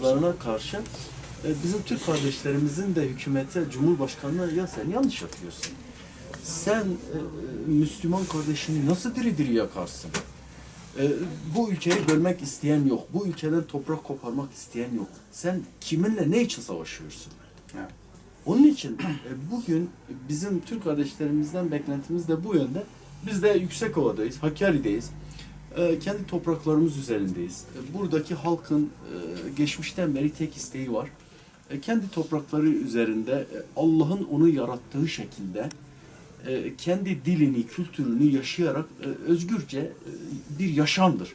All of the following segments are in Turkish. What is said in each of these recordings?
uğultularına karşı e, bizim Türk kardeşlerimizin de hükümete, Cumhurbaşkanı'na ya sen yanlış yapıyorsun. Sen e, Müslüman kardeşini nasıl diri diri yakarsın? E, bu ülkeyi bölmek isteyen yok. Bu ülkeden toprak koparmak isteyen yok. Sen kiminle ne için savaşıyorsun? Evet. Onun için e, bugün bizim Türk kardeşlerimizden beklentimiz de bu yönde. Biz de Yüksekova'dayız, Hakkari'deyiz. E, Kendi topraklarımız üzerindeyiz. E, Buradaki halkın e, geçmişten beri tek isteği var. E, Kendi toprakları üzerinde e, Allah'ın onu yarattığı şekilde e, kendi dilini, kültürünü yaşayarak özgürce bir yaşamdır.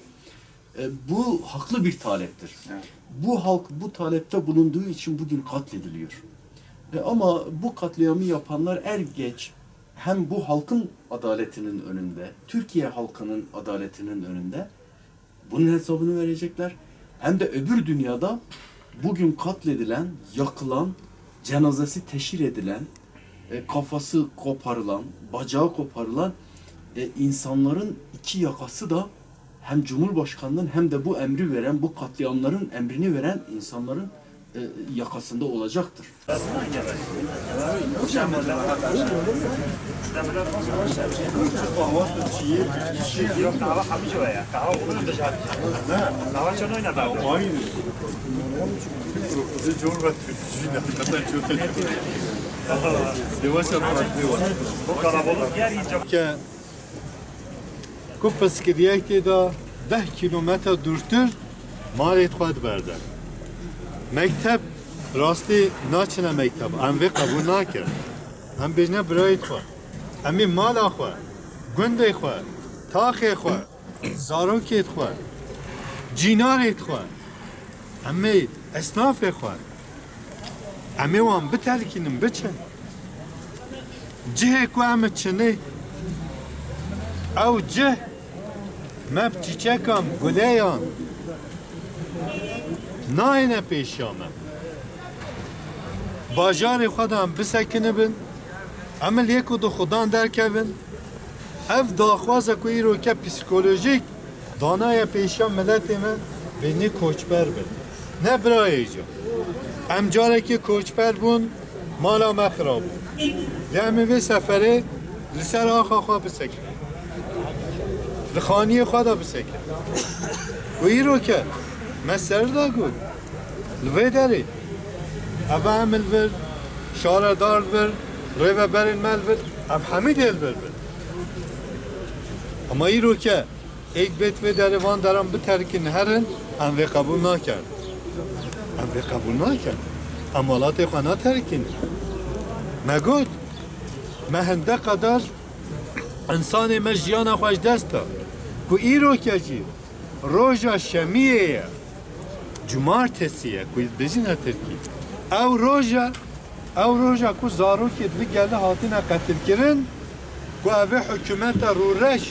Bu haklı bir taleptir. Evet. Bu halk bu talepte bulunduğu için bugün katlediliyor. Ama bu katliamı yapanlar er geç hem bu halkın adaletinin önünde, Türkiye halkının adaletinin önünde bunun hesabını verecekler. Hem de öbür dünyada bugün katledilen, yakılan, cenazesi teşhir edilen, e, kafası koparılan, bacağı koparılan e, insanların iki yakası da hem Cumhurbaşkanının hem de bu emri veren, bu katliamların emrini veren insanların e, yakasında olacaktır. Yavaş atlatıyor. Da 10 kilometre dürtür maliyet kod verdi. مکتب راستی ناچنه مکتب ام وی قبول نکرد ام بجنه برایت خود امی مال خود گنده خود تاخ خود زاروکیت خود جینارت خود امی اسناف خود امی وان بترکینم بچه جه کو ام چنه او جه مب چیچکم گلیان ناینه پیشامه. باجار خودم بسکنه بن عمل یکو دو خودان در کبن اف داخواز کوی رو که پسیکولوژیک دانای پیشام ملت من بینی کوچبر بن نه برای جا ام جاره که کوچبر بون مالا مخراب بون. لیمی وی سفره لسر آخا خواه بسکن. لخانی خدا بسکن. و رو که مسر دا گود لوی داری اوه هم الور شارع دار ور ریو برین مل ور ام همه دل ور ور اما ای رو که ایک بیت و در وان دارم بترکین هرن ام وی قبول نکرد ام وی قبول نکرد امالات خوانا ترکین مگود مهنده قدر انسان مجیان خوش دستا کو ایرو کجی روژا شمیه cumartesiye ku bizina Tirki. Ev roja ev roja ku zarokê vi gele hatina qetilkirin ku evê e hikûmeta rûreş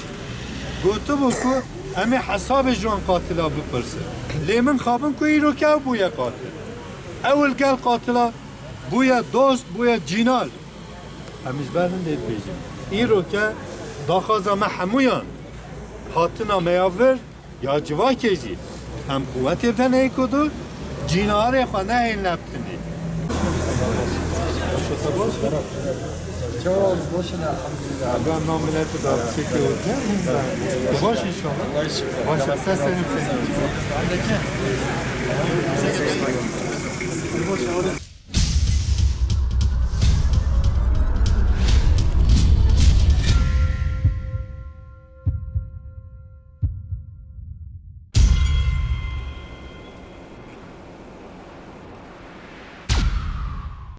gotibû ku em ê hesabê ji wan qatila bipirsin. Lê min xabin ku îroke ew bûye qatil. Ew il gel qatila bûye dost bûye cînal. Em îzberin lê dibêjin. Îroke daxaza me hemûyan hatina meyavir ya civakê jî هم قوت ابتن ای کدو جیناره خانه این لبتنی Ben namileti da çekiyorum. Baş inşallah. Baş seslenip seni.